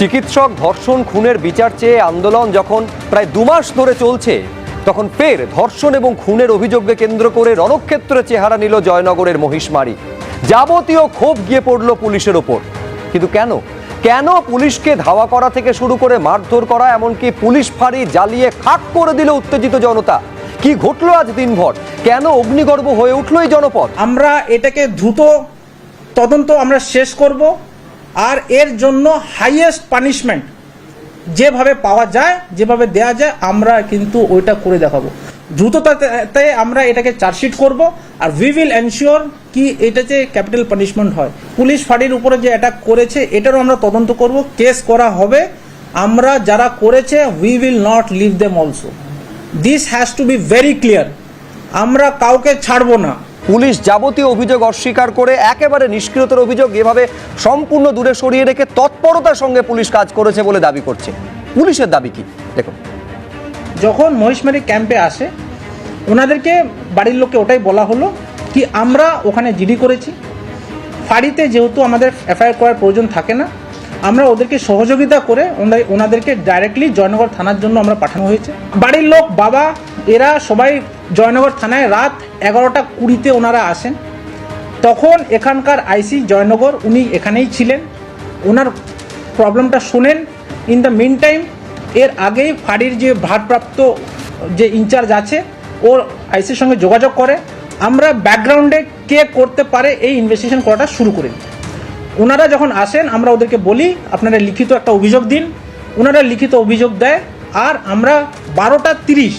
চিকিৎসক ধর্ষণ খুনের বিচার চেয়ে আন্দোলন যখন প্রায় দু মাস ধরে চলছে, তখন ফের ধর্ষণ এবং খুনের অভিযোগকে কেন্দ্র করে রণক্ষেত্রে চেহারা নিল জয়নগরের মহিষমারি। যাবতীয় ক্ষোভ গিয়ে পড়ল পুলিশের ওপর। কিন্তু কেন? কেন পুলিশকে ধাওয়া করা থেকে শুরু করে মারধর করা, এমনকি পুলিশ ফাঁড়ি জ্বালিয়ে খাক করে দিল উত্তেজিত জনতা? কি ঘটলো আজ দিনভর? কেন অগ্নিগর্ভ হয়ে উঠল এই জনপদ? আমরা এটাকে দ্রুত তদন্ত আমরা শেষ করব। আর এর জন্য হাইয়েস্ট পানিশমেন্ট যেভাবে পাওয়া যায়, যেভাবে দেয়া যায়, আমরা কিন্তু ওইটা করে দেখাবো। দ্রুততাতে আমরা এটাকে চার্জশিট করব আর উই উইল এনশিওর কি এটাতে ক্যাপিটাল পানিশমেন্ট হয়। পুলিশ ফাঁড়ির উপরে যে অ্যাটাক করেছে, এটারও আমরা তদন্ত করব। কেস করা হবে। আমরা যারা করেছে we will not leave them also this has to be very clear আমরা কাউকে ছাড়বো না। পুলিশ যাবতীয় অভিযোগ অস্বীকার করে একেবারে নিষ্ক্রিয়তার অভিযোগ এভাবে সম্পূর্ণ দূরে সরিয়ে রেখে তৎপরতার সঙ্গে পুলিশ কাজ করেছে বলে দাবি করছে। পুলিশের দাবি কি? দেখুন। যখন মহিষমারি ক্যাম্পে আসে, ওনাদেরকে বাড়ির লোককে ওটাই বলা হলো কি আমরা ওখানে জিডি করেছি। ফাঁড়িতে যেহেতু আমাদের এফআইআর করার প্রয়োজন থাকে না, আমরা ওদেরকে সহযোগিতা করে ওনা- ওনাদেরকে ডাইরেক্টলি জয়নগর থানার জন্য আমরা পাঠানো হয়েছে। বাড়ির লোক, বাবা, এরা সবাই জয়নগর থানায় রাত এগারোটা কুড়িতে ওনারা আসেন। তখন এখানকার আইসি জয়নগর, উনি এখানেই ছিলেন। ওনার প্রবলেমটা শোনেন। ইন দ্য মিন টাইম এর আগেই ফাঁড়ির যে ভারপ্রাপ্ত যে ইনচার্জ আছে ওর আইসির সঙ্গে যোগাযোগ করে। আমরা ব্যাকগ্রাউন্ডে কে করতে পারে এই ইনভেস্টিগেশন করাটা শুরু করি। ওনারা যখন আসেন, আমরা ওদেরকে বলি, আপনারা লিখিত একটা অভিযোগ দিন। ওনারা লিখিত অভিযোগ দেয়, আর আমরা বারোটা তিরিশ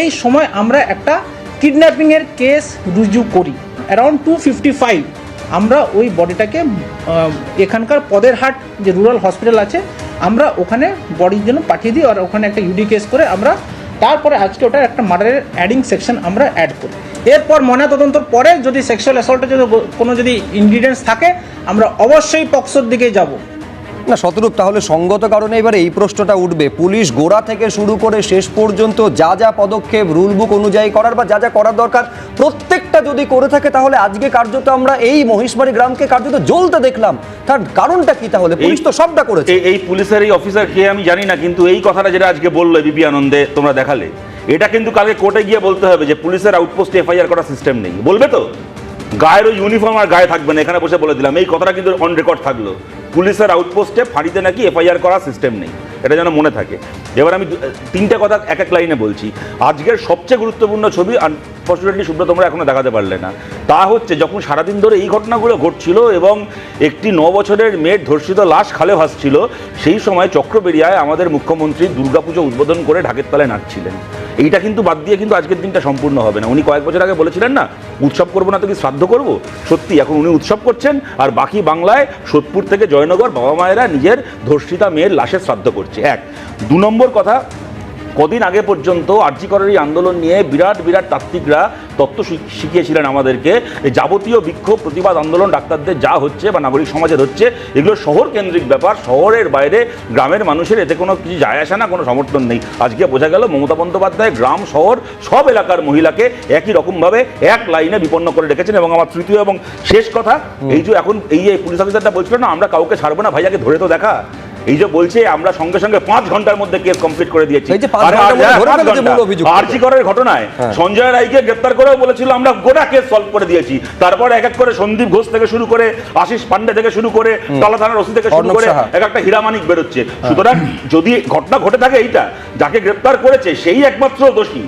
এই সময় আমরা একটা কিডন্যাপিংয়ের কেস রুজু করি। অ্যারাউন্ড টু ফিফটি ফাইভ আমরা ওই বডিটাকে এখানকার পদের হাট যে রুরাল হসপিটাল আছে, আমরা ওখানে বডির জন্য পাঠিয়ে দিই আর ওখানে একটা ইউডি কেস করে আমরা তারপরে আজকে ওটার একটা মার্ডারের অ্যাডিং সেকশন আমরা অ্যাড করি। এরপর ময়নাতদন্তের পরে যদি সেক্সুয়াল অ্যাসল্টের যদি কোনো যদি ইনগ্রিডিয়েন্টস থাকে, আমরা অবশ্যই পক্সোর দিকে যাব। না শতরূপ তাহলে সঙ্গত কারণে এবার এই প্রশ্নটা উঠবে। পুলিশ গোড়া থেকে শুরু করে শেষ পর্যন্ত যা যা পদক্ষেপ রুল বুক অনুযায়ী করার বা যা যা করার দরকার প্রত্যেকটা যদি করে থাকে তাহলে আজকে কার্যত আমরা এই মহিষবাড়ি গ্রামকে কার্যত জ্বলতে দেখলাম। তার কারণটা কি তাহলে? পুলিশ তো সবটা করেছে। এই- পুলিশের এই অফিসার কে আমি জানি না কিন্তু এই কথাটা যেটা আজকে বলল বিপি আনন্দে তোমরা দেখালে। এটা কিন্তু কালকে কোর্টে গিয়ে বলতে হবে যে পুলিশের আউটপোস্টে এফআইআর করার সিস্টেম নেই। বলবে তো? গায়ের ওই ইউনিফর্ম আর গায়ে থাকবে না এখানে বসে বলে দিলাম। এই কথাটা কিন্তু অন রেকর্ড থাকল। পুলিশের আউটপোস্টে ফাঁড়িতে নাকি এফআইআর করার সিস্টেম নেই। এটা যেন মনে থাকে। এবার আমি তিনটে কথা এক এক লাইনে বলছি। আজকের সবচেয়ে গুরুত্বপূর্ণ ছবি আনফর্চুনেটলি শুভ্র তোমরা এখনও দেখাতে পারলে না। তা হচ্ছে, যখন সারাদিন ধরে এই ঘটনাগুলো ঘটছিল এবং একটি ন বছরের মেয়ের ধর্ষিত লাশ খালে ভাসছিল, সেই সময় চক্রবেরিয়ায় আমাদের মুখ্যমন্ত্রী দুর্গাপুজো উদ্বোধন করে ঢাকের তলায় নাচছিলেন। এইটা কিন্তু বাদ দিয়ে কিন্তু আজকের দিনটা সম্পূর্ণ হবে না। উনি কয়েক বছর আগে বলেছিলেন না, উৎসব করব না তো কি শ্রাদ্ধ করব? সত্যি, এখন উনি উৎসব করছেন আর বাকি বাংলায় সোদপুর থেকে জয়নগর বাবা মায়েরা নিজের ধর্ষিতা মেয়ের লাশের শ্রাদ্ধ করছে। এক। দু নম্বর কথা কদিন আগে পর্যন্ত আর্যিকরের এই আন্দোলন নিয়ে বিরাট বিরাট তাত্ত্বিকরা তত্ত্ব শিখ- শিখিয়েছিলেন আমাদেরকে। যাবতীয় বিক্ষোভ প্রতিবাদ আন্দোলন ডাক্তারদের যা হচ্ছে বা নাগরিক সমাজের হচ্ছে এগুলো শহর কেন্দ্রিক ব্যাপার। শহরের বাইরে গ্রামের মানুষের এতে কোনো কিছু যায় আসে না কোনো সমর্থন নেই। আজকে বোঝা গেল মমতা বন্দ্যোপাধ্যায় গ্রাম শহর সব এলাকার মহিলাকে একই রকমভাবে এক লাইনে বিপন্ন করে রেখেছেন। এবং আমার তৃতীয় এবং শেষ কথা এই যে এখন এই যে পুলিশ অফিসারটা বলছিল না আমরা কাউকে ছাড়বো না ভাইয়াকে ধরে তো দেখা। এই যে বলছে আমরা সঙ্গে সঙ্গে পাঁচ ঘণ্টার মধ্যে কেস কমপ্লিট করে দিয়েছি। আরজি করের ঘটনায় হ্যাঁ। সঞ্জয় রায়কে গ্রেপ্তার করেও বলেছিল আমরা গোটা কেস সলভ করে দিয়েছি। তারপর এক এক করে সন্দীপ ঘোষ থেকে শুরু করে আশিস পান্ডে থেকে শুরু করে তলা থানার ওসি থেকে শুরু করে এক একটা হীরামানিক বেরোচ্ছে। সুতরাং যদি ঘটনা ঘটে থাকে এইটা যাকে গ্রেপ্তার করেছে সেই একমাত্র দোষী।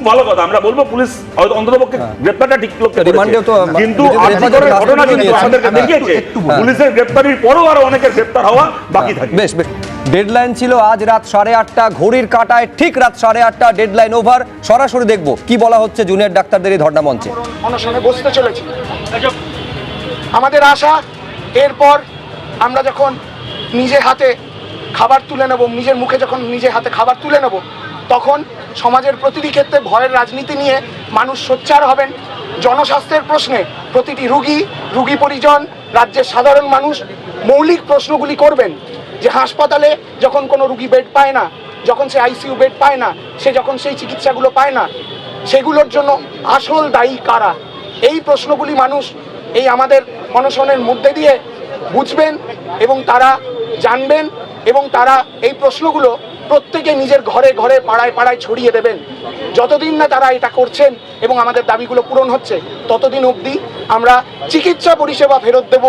খুব ভালো কথা। আমরা বলব পুলিশ হয়তো অন্ততপক্ষে গ্রেপ্তারটা ঠিক লোককে রিমান্ডেও তো কিন্তু ঘটনা কিন্তু আমাদেরকে হ্যাঁ, দেখিয়েছে। পুলিশের গ্রেপ্তারির পরও আরও অনেকের গ্রেপ্তার হওয়া বাকি থাকে। বেশ বেশ। ডেডলাইন ছিল আজ রাত সাড়ে আটটা। ঘড়ির কাটায় ঠিক রাত সাড়ে আটটা। ডেডলাইন ওভার সরাসরি দেখব কি বলা হচ্ছে জুনিয়র ডাক্তারদের এই ধর্ণা মঞ্চে। অনশনে বসতে চলেছি। আমাদের আশা এরপর আমরা যখন নিজে হাতে খাবার তুলে নেব নিজের মুখে যখন নিজে হাতে খাবার তুলে নেব তখন সমাজের প্রতিটি ক্ষেত্রে ভয়ের রাজনীতি নিয়ে মানুষ সোচ্চার হবেন। জনস্বাস্থ্যের প্রশ্নে প্রতিটি রুগী রুগী পরিজন, রাজ্যের সাধারণ মানুষ মৌলিক প্রশ্নগুলি করবেন। যে হাসপাতালে যখন কোনো রুগী বেড পায় না, যখন সে আইসিইউ বেড পায় না, সে যখন সেই চিকিৎসাগুলো পায় না, সেগুলোর জন্য আসল দায়ী কারা? এই প্রশ্নগুলি মানুষ এই আমাদের অনশনের মধ্যে দিয়ে বুঝবেন এবং তারা জানবেন এবং তারা এই প্রশ্নগুলো প্রত্যেকে নিজের ঘরে ঘরে পাড়ায় পাড়ায় ছড়িয়ে দেবেন। যতদিন না তারা এটা করছেন এবং আমাদের দাবিগুলো পূরণ হচ্ছে, ততদিন অবধি আমরা চিকিৎসা পরিষেবা ফেরত দেব।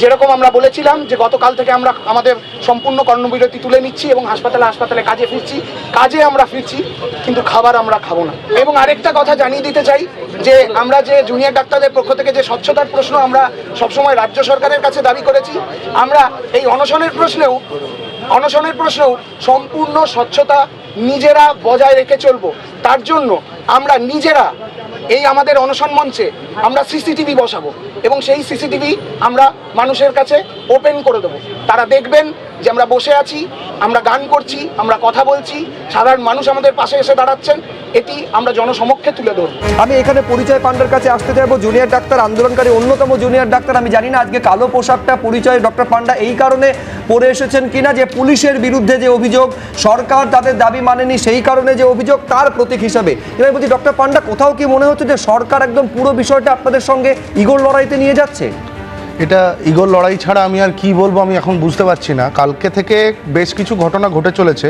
যেরকম আমরা বলেছিলাম যে গতকাল থেকে আমরা আমাদের সম্পূর্ণ কর্মবিরতি তুলে নিচ্ছি এবং হাসপাতালে হাসপাতালে কাজে ফিরছি। কাজে আমরা ফিরছি, কিন্তু খাবার আমরা খাব না। এবং আরেকটা কথা জানিয়ে দিতে চাই যে আমরা যে জুনিয়র ডাক্তারদের পক্ষ থেকে যে স্বচ্ছতার প্রশ্ন আমরা সবসময় রাজ্য সরকারের কাছে দাবি করেছি, আমরা এই অনশনের প্রশ্নেও অনশনের প্রশ্নেও সম্পূর্ণ স্বচ্ছতা নিজেরা বজায় রেখে চলবো। তার জন্য আমরা নিজেরা এই আমাদের অনশন মঞ্চে আমরা সিসিটিভি বসাবো এবং সেই সিসিটিভি আমরা মানুষের কাছে ওপেন করে দেবো। তারা দেখবেন যে আমরা বসে আছি, আমরা গান করছি, আমরা কথা বলছি, সাধারণ মানুষ আমাদের পাশে এসে দাঁড়াচ্ছেন, এটি আমরা জনসমক্ষে তুলে ধরবো। আমি এখানে পরিচয় পান্ডার কাছে আসতে চাইব জুনিয়র ডাক্তার, আন্দোলনকারী অন্যতম জুনিয়র ডাক্তার। আমি জানি না আজকে কালো পোশাকটা পরিচয় ডক্টর পান্ডা এই কারণে পরে এসেছেন কিনা যে পুলিশের বিরুদ্ধে যে অভিযোগ, সরকার তাদের দাবি মানেনি সেই কারণে যে অভিযোগ, তার প্রতীক হিসাবে। এবার বলছি, ডক্টর পান্ডা, কোথাও কি মনে হচ্ছে যে সরকার একদম পুরো বিষয়টা আপনাদের সঙ্গে ইগোর লড়াইতে নিয়ে যাচ্ছে? এটা ইগোর লড়াই ছাড়া আমি আর কি বলব আমি এখন বুঝতে পারছি না। কালকে থেকে বেশ কিছু ঘটনা ঘটে চলেছে।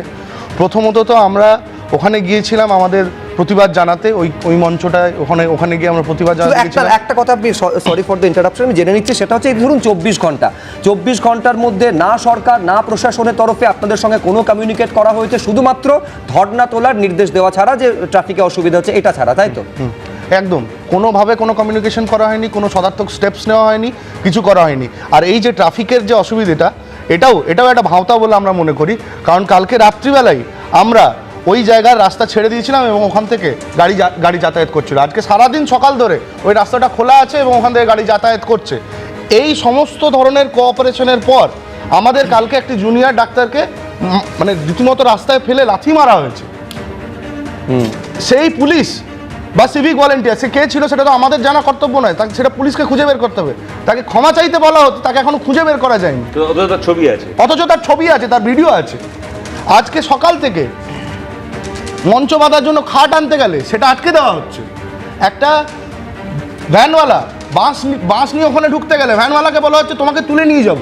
প্রথমত তো আমরা ওখানে গিয়েছিলাম আমাদের প্রতিবাদ জানাতে ওই ওই মঞ্চটায় ওখানে ওখানে গিয়ে আমরা প্রতিবাদ জানাতে একটা একটা কথা আপনি সরি ফর দ্য ইন্টারাপশন আমি জেনে নিচ্ছি সেটা হচ্ছে এই ধরুন চব্বিশ ঘণ্টা। চব্বিশ ঘণ্টার মধ্যে না সরকার না প্রশাসনের তরফে আপনাদের সঙ্গে কোনো কমিউনিকেট করা হয়েছে শুধুমাত্র ধর্না তোলার নির্দেশ দেওয়া ছাড়া যে ট্রাফিকে অসুবিধা হচ্ছে এটা ছাড়া তাই তো? একদম। কোনোভাবে কোনো কমিউনিকেশন করা হয়নি কোনো সদার্থক স্টেপস নেওয়া হয়নি কিছু করা হয়নি। আর এই যে ট্রাফিকের যে অসুবিধাটা এটাও এটাও একটা ভাওতা বলে আমরা মনে করি। কারণ কালকে রাত্রিবেলায় আমরা ওই জায়গার রাস্তা ছেড়ে দিয়েছিলাম এবং ওখান থেকে গাড়ি যা- গাড়ি যাতায়াত করছিল। আজকে সারাদিন সকাল ধরে ওই রাস্তাটা খোলা আছে এবং ওখান থেকে গাড়ি যাতায়াত করছে। এই সমস্ত ধরনের কোঅপারেশনের পর আমাদের কালকে একটি জুনিয়র ডাক্তারকে মানে রীতিমতো রাস্তায় ফেলে লাথি মারা হয়েছে। সেই পুলিশ বা সিভিক ভলেন্টিয়ার সে কে ছিল সেটা তো আমাদের জানা কর্তব্য নয় তাকে সেটা পুলিশকে খুঁজে বের করতে হবে। তাকে ক্ষমা চাইতে বলা হতো তাকে এখনও খুঁজে বের করা যায়নি। তো ওদের তো ছবি আছে। অথচ তার ছবি আছে তার ভিডিও আছে। আজকে সকাল থেকে মঞ্চ বাঁধার জন্য খাট আনতে গেলে সেটা আটকে দেওয়া হচ্ছে। একটা ভ্যানওয়ালা বাঁশ বাঁশ নিয়ে ওখানে ঢুকতে গেলে ভ্যানওয়ালাকে বলা হচ্ছে তোমাকে তুলে নিয়ে যাব।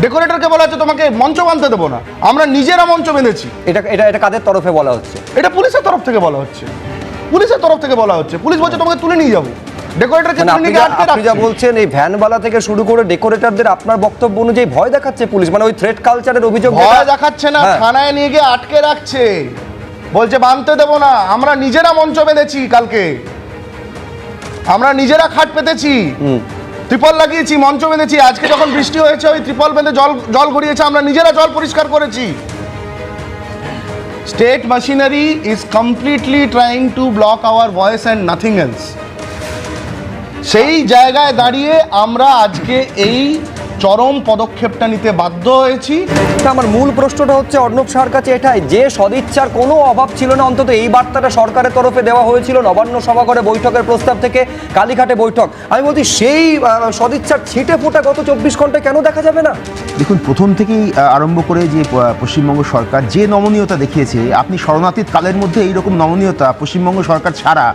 ডেকোরেটরকে বলা হচ্ছে তোমাকে মঞ্চ বাঁধতে দেবো না। আমরা নিজেরা মঞ্চ বেঁধেছি। এটা এটা এটা কাদের তরফে বলা হচ্ছে? এটা পুলিশের তরফ থেকে বলা হচ্ছে। পুলিশের তরফ থেকে বলা হচ্ছে। পুলিশ বলছে তোমাকে তুলে নিয়ে যাব। মানে আপনি যা- বলছেন এই ভ্যানওয়ালা থেকে শুরু করে ডেকোরেটরদের আপনার বক্তব্য অনুযায়ী ভয় দেখাচ্ছে পুলিশ। মানে ওই থ্রেট কালচারের অভিযোগ ভয় দেখাচ্ছে না হ্যাঁ। থানায় নিয়ে গিয়ে আটকে রাখছে। বলছে বাঁধতে দেবো না আমরা নিজেরা মঞ্চ বেঁধেছি কালকে। আমরা নিজেরা খাট পেতেছি। ত্রিপল লাগিয়েছি মঞ্চ বেঁধেছি। আজকে যখন বৃষ্টি হয়েছে ওই ত্রিপল বেঁধে জল জল গড়িয়েছে আমরা নিজেরা জল পরিষ্কার করেছি। State machinery is completely trying to block our voice and nothing else সেই জায়গায় দাঁড়িয়ে আমরা আজকে এই চরম পদক্ষেপটা নিতে বাধ্য হয়েছি। আমার মূল প্রশ্নটা হচ্ছে অর্ণব সার কাছে এটাই যে সদিচ্ছার কোনো অভাব ছিল না অন্তত এই বার্তাটা সরকারের তরফে দেওয়া হয়েছিল নবান্ন সভাঘরে বৈঠকের প্রস্তাব থেকে কালীঘাটে বৈঠক। আমি বলছি সেই সদিচ্ছার ছিটে ফোটা গত চব্বিশ ঘন্টায় কেন দেখা যাবে না? দেখুন প্রথম থেকেই আরম্ভ করে যে পশ্চিমবঙ্গ সরকার যে নমনীয়তা দেখিয়েছে আপনি শরণাতীত কালের মধ্যে এইরকম নমনীয়তা পশ্চিমবঙ্গ সরকার ছাড়া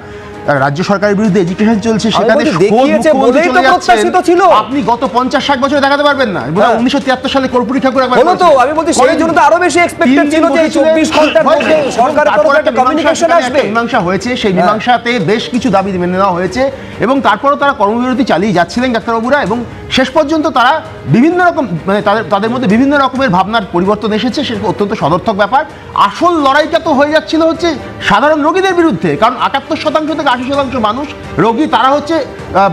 রাজ্য সরকারের বিরুদ্ধে এডুকেশন চলছে সেখানে দেখিয়েছে বলেই তো প্রত্যাশিত ছিল। আপনি গত পঞ্চাশ ষাট বছরে দেখাতে পারবেন না। হ্যাঁ। উনিশশো তিয়াত্তর সালে কর্পূরী ঠাকুর একবার হলো তো আমি বলছি সেই জন্য তো আরও বেশি এক্সপেক্টেড ছিল যে এই বসেছিলেন, চব্বিশ ঘণ্টার মধ্যে এবং সরকারের একটা একটা মীমাংসা কমিউনিকেশন আসবে। মীমাংসা হয়েছে। সেই হ্যাঁ। মীমাংসাতে বেশ কিছু দাবি মেনে নেওয়া হয়েছে এবং তারপরও তারা কর্মবিরতি চালিয়ে যাচ্ছিলেন ডাক্তারবাবুরা এবং শেষ পর্যন্ত তারা বিভিন্ন রকম মানে তাদের তাদের মধ্যে বিভিন্ন রকমের ভাবনার পরিবর্তন এসেছে। সেটা অত্যন্ত সদর্থক ব্যাপার। আসল লড়াইটা তো হয়ে যাচ্ছিল হচ্ছে সাধারণ রোগীদের বিরুদ্ধে। কারণ আটাত্তর শতাংশ থেকে আশি শতাংশ মানুষ রোগী তারা হচ্ছে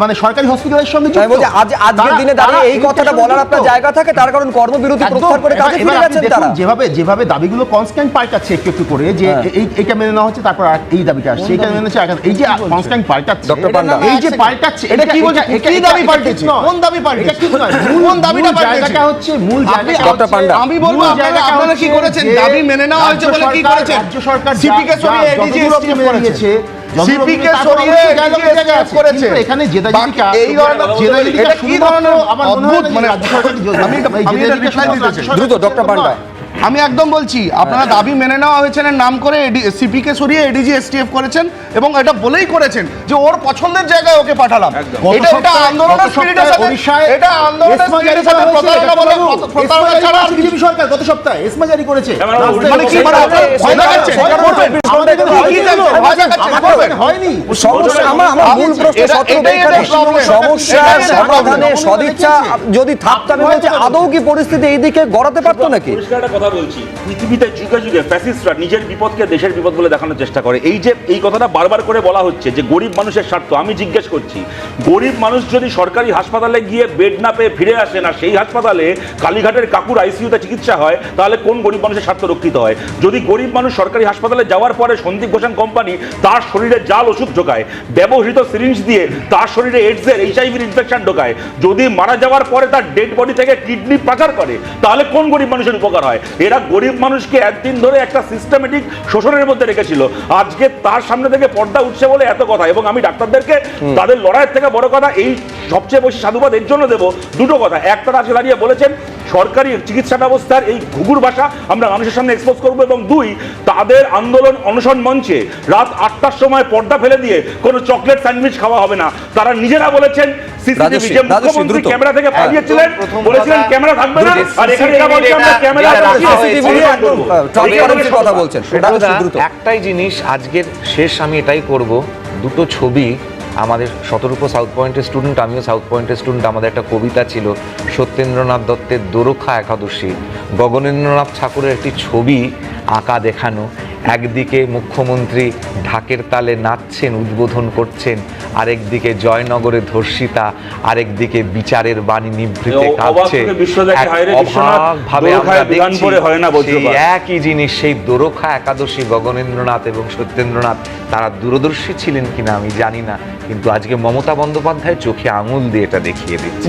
মানে সরকারি হসপিটালের সঙ্গে যুক্ত। আজ আজকের দিনে দাঁড়িয়ে এই কথাটা বলার আপনার জায়গা থাকে তার কারণ কর্মবিরতি। প্রত্যাহার করে কাজে ফিরে গেছেন তারা যেভাবে যেভাবে দাবিগুলো কনস্ট্যান্ট পাল্টাচ্ছে একটু একটু করে যে হ্যাঁ। এই এইটা মেনে নেওয়া হচ্ছে তারপর এই দাবিটা আসছে এইটা মেনে নেওয়া হচ্ছে এই যে কনস্ট্যান্ট পাল্টাচ্ছে ডক্টর পান্ডা। এই যে পাল্টাচ্ছে এটা কি বলছে? কি দাবি পাল্টেছে? কোন দাবি পাল্টেছে? ঠিক নয়। কোন দাবিটা পাল্টেছে? হচ্ছে মূল আপনি জায়গাটা ডক্টর পান্ডা। আমি বলব আপনারা আপনারা কি করেছেন দাবি মেনে নেওয়া হয়েছে বলে কি করেছেন রাজ্য সরকার সিপিকে সরিয়ে এডিজি করেছে নিয়েছে, যতদূর সিপি কে অব্দি তারপর সরিয়ে। করেছে এখানে এই ধরনের এটা কি ধরনের আমার মনে হয় মানে আমি এটা- আমি দিতে। দ্রুত, ডক্টর পান্ডা। আমি একদম বলছি আপনারা দাবি মেনে নেওয়া হয়েছে এর নাম করে সিপি কে সরিয়ে এডিজি এসটিএফ করেছেন এবং এটা বলেই করেছেন যে ওর পছন্দের জায়গায় ওকে পাঠালাম। এটা এটা সপ্তাহে- আন্দোলনের স্পিরিটের সাথে ওড়িশায় এটা আন্দোলনের স্পিরিটের সাথে প্রতারণা বলে প্রতারণা ছাড়া আর কিছু সরকার গত সপ্তাহে এসমা জারি করেছে। মানে কি মানে আপনারা ভয়? কি হয়নি, ভয় দেখাচ্ছেন? হয়নি। সমস্যা আমার আমার মূল প্রশ্ন এটা- এখানে একটা সমস্যা সমাধানে সদিচ্ছা যদি থাকতো আমি বলছি আদৌ কি পরিস্থিতি এইদিকে গড়াতে পারতো নাকি? একটা বলছি, পৃথিবীতে যুগে যুগে ফ্যাসিস্টরা নিজের বিপদকে দেশের বিপদ বলে দেখানোর চেষ্টা করে। এই যে, এই কথাটা বারবার করে বলা হচ্ছে যে, গরিব মানুষের স্বার্থ, আমি জিজ্ঞেস করছি, গরিব মানুষ যদি সরকারি হাসপাতালে গিয়ে বেড না পেয়ে ফিরে আসে না, সেই হাসপাতালে কালীঘাটের কাকুর আইসিইউতে চিকিৎসা হয়, তাহলে কোন গরিব মানুষের স্বার্থ রক্ষিত হয়? যদি গরিব মানুষ সরকারি হাসপাতালে যাওয়ার পরে সন্দীপ ঘোষণ কোম্পানি তার শরীরে জাল ওষুধ ঢোকায়, ব্যবহৃত সিরিঞ্জ দিয়ে তার শরীরে এইডসের এইচআইভির ইনফেকশন ঢোকায়, যদি মারা যাওয়ার পরে তার ডেড বডি থেকে কিডনি পাচার করে, তাহলে কোন গরিব মানুষের উপকার হয়? এরা গরিব মানুষকে একদিন ধরে একটা সিস্টেমেটিক শোষণের মধ্যে রেখেছিল। আজকে তার সামনে থেকে পর্দা উঠছে বলে এত কথা এবং আমি ডাক্তারদেরকে তাদের লড়াইয়ের থেকে বড় কথা এই সবচেয়ে বেশি সাধুবাদ এর জন্য দেবো দুটো কথা। একটা আজকে দাঁড়িয়ে বলেছেন সরকারি চিকিৎসা ব্যবস্থার এই ঘুঘুর ভাষা আমরা মানুষের সামনে এক্সপোজ করব এবং দুই তাদের আন্দোলন অনশন মঞ্চে রাত আটটার সময় পর্দা ফেলে দিয়ে কোনো চকলেট স্যান্ডউইচ খাওয়া হবে না। তারা নিজেরা বলেছেন মুখ্যমন্ত্রী ক্যামেরা থেকে পালিয়েছিলেন বলেছিলেন ক্যামেরা থাকবে না আর এখানে ক্যামেরা কথা একটাই জিনিস আজকের শেষ আমি এটাই করব দুটো ছবি আমাদের সতর্ক সাউথ পয়েন্টের স্টুডেন্ট আমিও সাউথ পয়েন্টের স্টুডেন্ট আমাদের একটা কবিতা ছিল, সত্যেন্দ্রনাথ দত্তের দোরখা একাদশী। গগনেন্দ্রনাথ ঠাকুরের একটি ছবি আঁকা দেখানো। একদিকে মুখ্যমন্ত্রী ঢাকের তালে নাচছেন উদ্বোধন করছেন আরেকদিকে জয়নগরে ধর্ষিতা আরেকদিকে বিচারের বাণী নিভৃতে হায় অবাকভাবে দোরখায় আমরা দেখছি সেই একই জিনিস সেই দোরখা একাদশী গগনেন্দ্রনাথ এবং সত্যেন্দ্রনাথ তারা দূরদর্শী ছিলেন কিনা আমি জানি না কিন্তু আজকে মমতা বন্দ্যোপাধ্যায় চোখে আঙুল দিয়ে এটা দেখিয়ে দিচ্ছে।